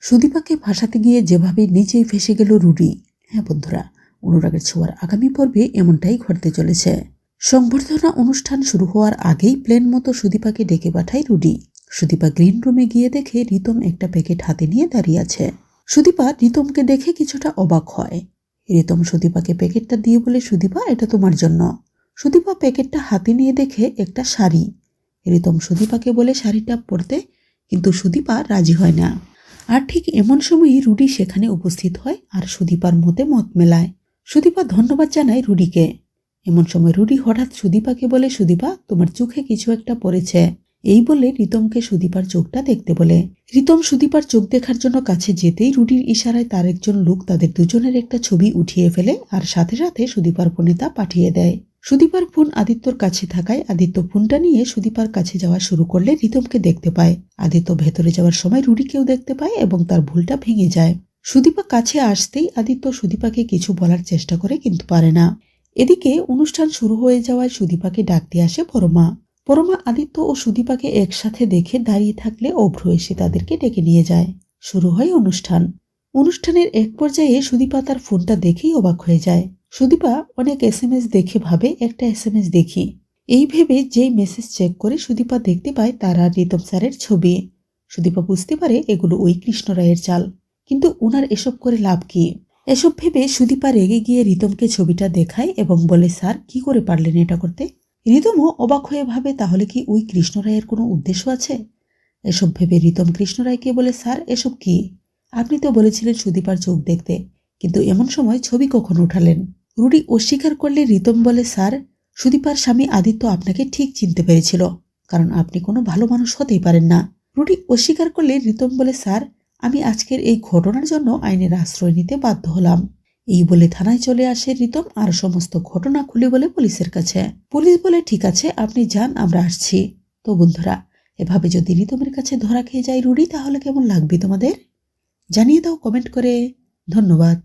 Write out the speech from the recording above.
সুদীপাকে ভাসাতে গিয়ে যেভাবে নিচেই ফেসে গেল রুডি। হ্যাঁ বন্ধুরা, অনুরাগের ছোঁয়ার আগামী পর্বে এমনটাই ঘটতে চলেছে। সংবর্ধনা অনুষ্ঠান শুরু হওয়ার আগেই প্লেন মতো সুদীপাকে ডেকে পাঠায় রুডি। সুদীপা গ্রিন রুমে গিয়ে দেখে রিতম একটা প্যাকেট হাতে নিয়ে দাঁড়িয়ে আছে। সুদীপা রিতমকে দেখে কিছুটা অবাক হয়। রিতম সুদীপাকে প্যাকেটটা দিয়ে বলে, সুদীপা, এটা তোমার জন্য। সুদীপা প্যাকেটটা হাতে নিয়ে দেখে একটা শাড়ি। রিতম সুদীপাকে বলে, শাড়িটা পরতে। কিন্তু সুদীপা রাজি হয় না। আর ঠিক এমন সময়ই রুডি সেখানে উপস্থিত হয় আর সুদীপার মতে মত মেলায়। সুদীপা ধন্যবাদ জানায় রুডিকে। এমন সময় রুডি হঠাৎ সুদীপাকে বলে, সুদীপা, তোমার চোখে কিছু একটা পড়েছে। এই বলে রিতমকে সুদীপার চোখটা দেখতে বলে। রিতম সুদীপার চোখ দেখার জন্য কাছে যেতেই রুডির ইশারায় তার একজন লোক তাদের দুজনের একটা ছবি উঠিয়ে ফেলে আর সাথে সাথে সুদীপার ফোনে তা পাঠিয়ে দেয়। সুদীপার ফোন আদিত্যর কাছে থাকায় আদিত্য ফোনটা নিয়ে সুদীপার কাছে যাওয়া শুরু করলে রিতমকে দেখতে পায়। আদিত্য ভেতরে যাওয়ার সময় রুডিকেও দেখতে পায় এবং তার ভুলটা ভেঙে যায়। সুদীপা কাছে আসতেই আদিত্য সুদীপাকে কিছু বলার চেষ্টা করে কিন্তু পারে না। এদিকে অনুষ্ঠান শুরু হয়ে যাওয়ায় সুদীপাকে ডাকতে আসে পরমা। পরমা আদিত্য ও সুদীপাকে একসাথে দেখে দাঁড়িয়ে থাকলে অভ্র এসে তাদেরকে ডেকে নিয়ে যায়। শুরু হয় অনুষ্ঠান। অনুষ্ঠানের এক পর্যায়ে সুদীপা তার ফোনটা দেখেই অবাক হয়ে যায়। সুদীপা অনেক এস এম এস দেখে ভাবে, একটা এস এম এস দেখি। এই ভেবে যেই মেসেজ চেক করে সুদীপা দেখতে পায় তারা রিতম স্যারের ছবি। সুদীপা বুঝতে পারে এগুলো ওই কৃষ্ণ রায়ের চাল। কিন্তু ওনার এসব করে লাভ কি? এসব ভেবে সুদীপা রেগে গিয়ে রিতমকে ছবিটা দেখায় এবং বলে, স্যার, কি করে পারলেন এটা করতে? রিতমও অবাক হয়ে ভাবে, তাহলে কি ওই কৃষ্ণ রায়ের কোনো উদ্দেশ্য আছে? এসব ভেবে রিতম কৃষ্ণ রায়কে বলে, স্যার, এসব কি? আপনি তো বলেছিলেন সুদীপার চোখ দেখতে, কিন্তু এমন সময় ছবি কখন উঠালেন? রুডি অস্বীকার করলে রিতম বলে, স্যার, সুদীপার স্বামী আদিত্য আপনাকে ঠিক চিনতে পেরেছিল, কারণ আপনি কোনো ভালো মানুষ হতেই পারেন না। রুডি অস্বীকার করলে রিতম বলে, স্যার, আমি আজকের এই ঘটনার জন্য আইনের আশ্রয় নিতে বাধ্য হলাম। এই বলে থানায় চলে আসে রিতম আর সমস্ত ঘটনা খুলে বলে পুলিশের কাছে। পুলিশ বলে, ঠিক আছে, আপনি যান, আমরা আসছি। তো বন্ধুরা, এভাবে যদি রিতমের কাছে ধরা খেয়ে যায় রুডি, তাহলে কেমন লাগবে তোমাদের? জানিয়ে দাও কমেন্ট করে। ধন্যবাদ।